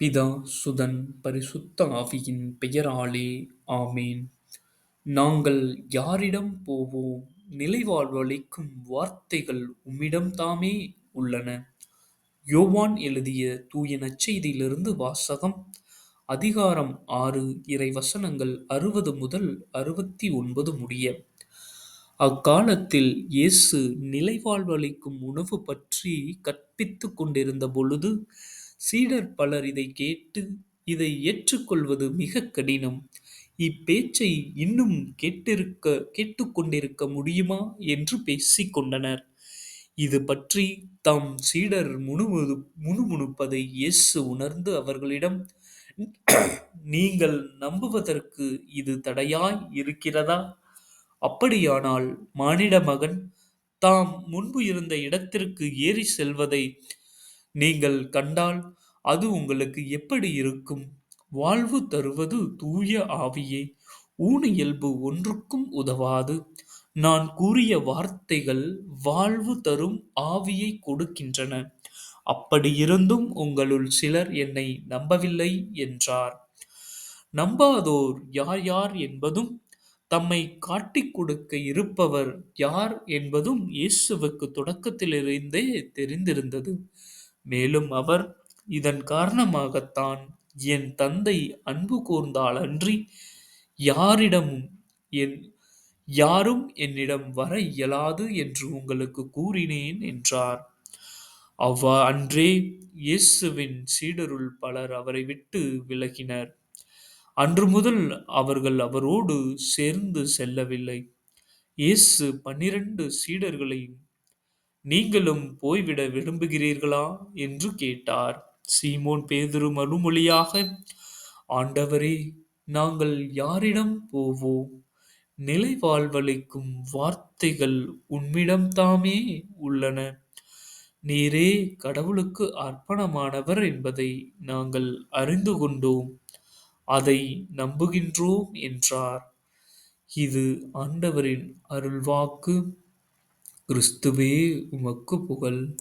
பிதா சுதன் பரிசுத்த ஆவியின் பெயராலே ஆமேன் நாங்கள் யாரிடம் போவோம் நிலைவாழ்வளிக்கும் வார்த்தைகள் உம்மிடம்தாமே உள்ளன. யோவான் எழுதிய தூய நச்செய்தியிலிருந்து வாசகம் அதிகாரம் ஆறு இறைவசனங்கள் அறுபது முதல் அறுபத்தி ஒன்பது முடிய. அக்காலத்தில் இயேசு நிலைவாழ்வளிக்கும் உணவு பற்றி கற்பித்துக் கொண்டிருந்த பொழுது, சீடர் பலர் இதைக் கேட்டு, இதை ஏற்றுக்கொள்வது மிகக் கடினம். இப்பேச்சை இன்னும் கேட்டிருக்க கேட்டுக்கொண்டிருக்க முடியுமா என்று பேசிக்கொண்டனர் இது பற்றி தாம் சீடர் முணுமுணுப்பதை இயேசு உணர்ந்து அவர்களிடம், நீங்கள் நம்புவதற்கு இது தடையாய் இருக்கிறதா? அப்படியானால் மானிட மகன் தாம் முன்பு இருந்த இடத்திற்கு ஏறி செல்வதை நீங்கள் கண்டால் அது உங்களுக்கு எப்படி இருக்கும்? வாழ்வு தருவது தூய ஆவியே. ஊன இயல்பு ஒன்றுக்கும் உதவாது. நான் கூறிய வார்த்தைகள் வாழ்வு தரும் ஆவியை கொடுக்கின்றன. அப்படியிருந்தும் உங்களுள் சிலர் என்னை நம்பவில்லை என்றார். நம்பாதோர் யார் யார் என்பதும் தம்மை காட்டிக் கொடுக்க இருப்பவர் யார் என்பதும் இயேசுவுக்குத் தொடக்கத்திலிருந்தே தெரிந்திருந்தது. மேலும் அவர், இதன் காரணமாகத்தான் என் தந்தை அன்பு கூர்ந்தாலன்றி யாரும் என்னிடம் வர இயலாது என்று உங்களுக்கு கூறினேன் என்றார். அவ்வா அன்றே இயேசுவின் சீடருள் பலர் அவரை விட்டு விலகினர். அன்று முதல் அவர்கள் அவரோடு சேர்ந்து செல்லவில்லை. இயேசு பன்னிரண்டு சீடர்களையும், நீங்களும் போய்விட விரும்புகிறீர்களா? என்று கேட்டார். சீமோன் பேதுரு மறுமொழியாக, ஆண்டவரே, நாங்கள் யாரிடம் போவோம்? நிலைவாழ்வளிக்கும் வார்த்தைகள் உம்மிடம்தாமே உள்ளன. நீரே கடவுளுக்கு அர்ப்பணமானவர் என்பதை நாங்கள் அறிந்து கொண்டோம். அதை நம்புகின்றோம் என்றார். இது ஆண்டவரின் அருள்வாக்கு. கிறிஸ்துவே உமக்கு புகழ்.